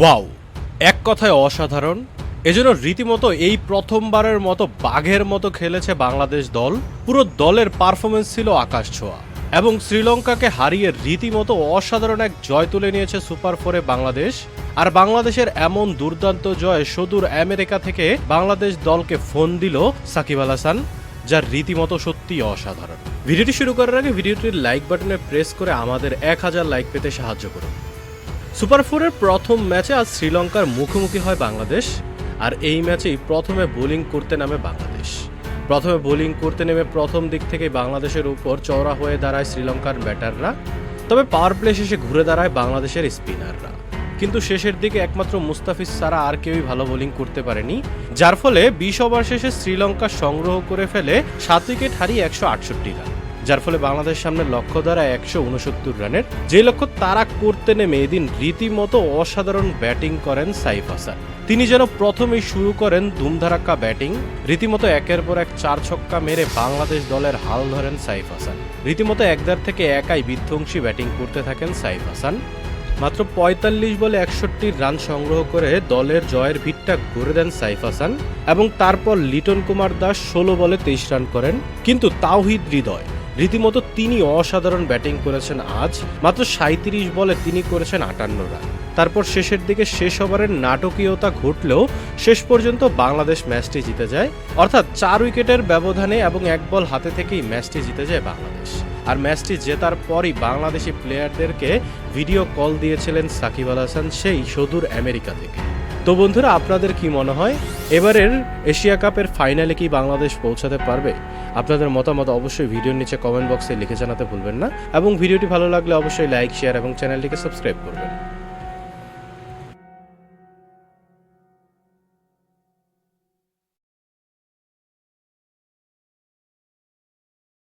Wow. এক কথায় অসাধারণ। এজন্য রীতিমতো এই প্রথমবারের মতো বাঘের মতো খেলেছে বাংলাদেশ দল। পুরো দলের পারফরমেন্স ছিল আকাশ ছোঁয়া। এবং শ্রীলঙ্কাকে হারিয়ে রীতিমতো অসাধারণ এক জয় তুলে নিয়েছে সুপার ফোরে বাংলাদেশ। আর বাংলাদেশের এমন দুর্দান্ত জয় সুদূর আমেরিকা থেকে বাংলাদেশ দলকে ফোন দিল সাকিব আল হাসান যার রীতিমতো সত্যি অসাধারণ। ভিডিওটি শুরু করার আগে ভিডিওটির লাইক বাটনে প্রেস করে আমাদের এক হাজার লাইক পেতে সাহায্য করুন। সুপার ফোরের প্রথম ম্যাচে আজ শ্রীলঙ্কার মুখোমুখি হয় বাংলাদেশ, আর এই ম্যাচেই প্রথমে বোলিং করতে নামে বাংলাদেশ। প্রথমে বোলিং করতে নেমে প্রথম দিক থেকে বাংলাদেশের উপর চওড়া হয়ে দাঁড়ায় শ্রীলঙ্কার ব্যাটাররা, তবে পাওয়ার প্লে শেষে ঘুরে দাঁড়ায় বাংলাদেশের স্পিনাররা। কিন্তু শেষের দিকে একমাত্র মুস্তাফিজ ছাড়া আর কেউই ভালো বোলিং করতে পারেনি, যার ফলে বিশ ওভার শেষে শ্রীলঙ্কা সংগ্রহ করে ফেলে সাত উইকেট হারিয়ে একশো আটষট্টি রান। যার ফলে বাংলাদেশ সামনে লক্ষ্য দাঁড়ায় একশো উনসত্তর রানের। যে লক্ষ্য তারা করতে নেমে এদিন রীতিমতো অসাধারণ ব্যাটিং করেন সাইফ হাসান। তিনি যেন প্রথমেই শুরু করেন ধুমধারাক্কা ব্যাটিং, রীতিমতো একের পর এক চার ছক্কা মেরে বাংলাদেশ দলের হাল ধরেন সাইফ হাসান। রীতিমতো একদার থেকে একাই বিধ্বংসী ব্যাটিং করতে থাকেন সাইফ হাসান। মাত্র পঁয়তাল্লিশ বলে একষট্টি রান সংগ্রহ করে দলের জয়ের ভিতটা গড়ে দেন সাইফ হাসান এবং তারপর লিটন কুমার দাস ষোলো বলে তেইশ রান করেন। কিন্তু তাওহিদ হৃদয় রীতিমতো তিনি অসাধারণ ব্যাটিং করেছেন আজ, মাত্র সাঁত্রিশ বলে তিনি করেছেন আটান্ন রান। তারপর শেষের দিকে শেষ ওভারের নাটকীয়তা ঘটলেও শেষ পর্যন্ত বাংলাদেশ ম্যাচটি জিতে যায়, অর্থাৎ চার উইকেটের ব্যবধানে এবং এক বল হাতে থেকেই ম্যাচটি জিতে যায় বাংলাদেশ। আর ম্যাচটি জেতার পরই বাংলাদেশি প্লেয়ারদেরকে ভিডিও কল দিয়েছিলেন সাকিব আল হাসান, সেই সদূর আমেরিকা থেকে। তো বন্ধুরা, আপনাদের কি মনে হয়? এবারের এশিয়া কাপের ফাইনালে কি বাংলাদেশ পৌঁছাতে পারবে? আপনাদের মতামত অবশ্যই ভিডিওর নিচে কমেন্ট বক্সে লিখে জানাতে ভুলবেন না। এবং ভিডিওটি ভালো লাগলে অবশ্যই লাইক শেয়ার এবং চ্যানেলটিকে সাবস্ক্রাইব করবেন।